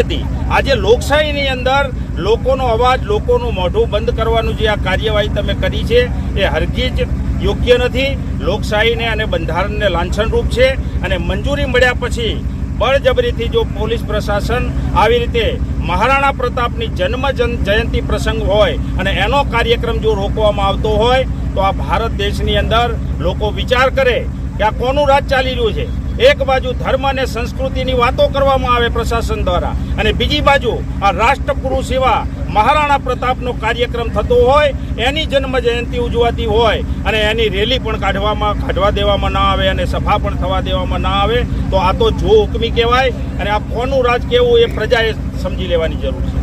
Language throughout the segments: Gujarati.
હતી. આજે લોકશાહીની અંદર લોકોનો અવાજ, લોકોનું મોઢું બંધ કરવાનું જે આ કાર્યવાહી તમે કરી છે, એ હરગીજ યોગ્ય નથી. લોકશાહીને અને બંધારણને લાંછનરૂપ છે અને મંજૂરી મળ્યા પછી બળજબરીથી જો પોલીસ પ્રશાસન આવી રીતે મહારાણા પ્રતાપની જન્મ જન- જયંતિ પ્રસંગ હોય અને એનો કાર્યક્રમ જો રોકવામાં આવતો હોય, તો આ ભારત દેશની અંદર લોકો વિચાર કરે કે આ કોનું રાજ ચાલી રહ્યું છે? એક બાજુ ધર્મ અને સંસ્કૃતિની વાતો કરવામાં આવે પ્રશાસન દ્વારા અને બીજી બાજુ આ રાષ્ટ્રપુરુષ એવા મહારાણા પ્રતાપનો કાર્યક્રમ થતો હોય, એની જન્મ જયંતિ ઉજવાતી હોય અને એની રેલી પણ કાઢવામાં, કાઢવા દેવામાં ના આવે અને સભા પણ થવા દેવામાં ના આવે, તો આ તો જો હુકમી કહેવાય અને આ કોનું રાજ કેવું એ પ્રજાએ સમજી લેવાની જરૂર છે.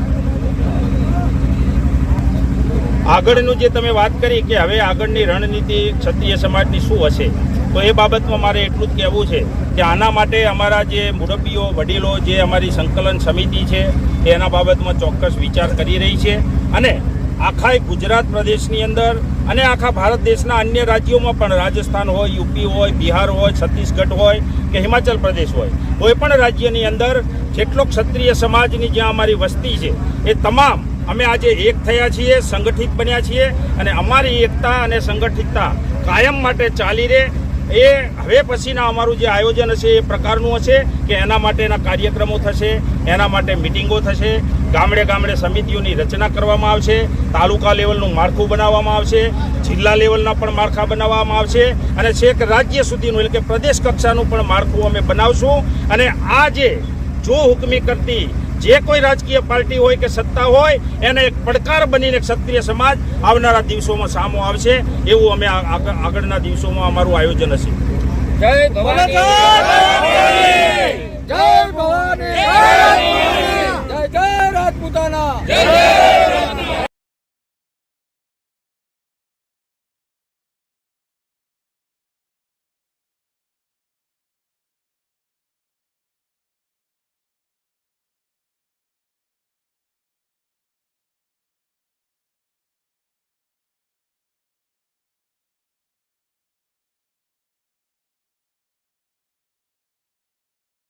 આગળનું જે તમે વાત કરી કે હવે આગળની રણનીતિ ક્ષત્રિય સમાજની શું હશે? તો એ બાબતમાં મારે એટલું જ કહેવું છે કે આના માટે અમારા જે મુરબ્બીઓ, વડીલો જે અમારી સંકલન સમિતિ છે એના બાબતમાં ચોક્કસ વિચાર કરી રહી છે. અને આખા ગુજરાત પ્રદેશની અંદર અને આખા ભારત દેશના અન્ય રાજ્યોમાં પણ રાજસ્થાન હોય, યુપી હોય, બિહાર હોય, છત્તીસગઢ હોય કે હિમાચલ પ્રદેશ હોય, કોઈ પણ રાજ્યની અંદર જેટલો ક્ષત્રિય સમાજની જ્યાં અમારી વસ્તી છે, એ તમામ અમે આજે એક થયા છીએ, સંગઠિત બન્યા છીએ અને અમારી એકતા અને સંગઠિતતા કાયમ માટે ચાલી રહે એ હવે પછીના અમારું જે આયોજન હશે, એ પ્રકારનું હશે કે એના માટેના કાર્યક્રમો થશે, એના માટે મિટિંગો થશે, ગામડે ગામડે સમિતિઓની રચના કરવામાં આવશે, તાલુકા લેવલનું માળખું બનાવવામાં આવશે, જિલ્લા લેવલના પણ માળખા બનાવવામાં આવશે, અને છેક રાજ્ય સુધીનું એટલે કે પ્રદેશ કક્ષાનું પણ માળખું અમે બનાવશું. અને આ જે જો હુકમી કરતી જે કોઈ રાજકીય પાર્ટી હોય કે સત્તા હોય એને એક પડકાર બનીને ક્ષત્રિય સમાજ આવનારા દિવસોમાં સામો આવશે એવું અમે આગળ- આગળના દિવસોમાં અમારું આયોજન હશે. જય ભવાની. જય ભવાની. જય જય રાજપૂતાના. જય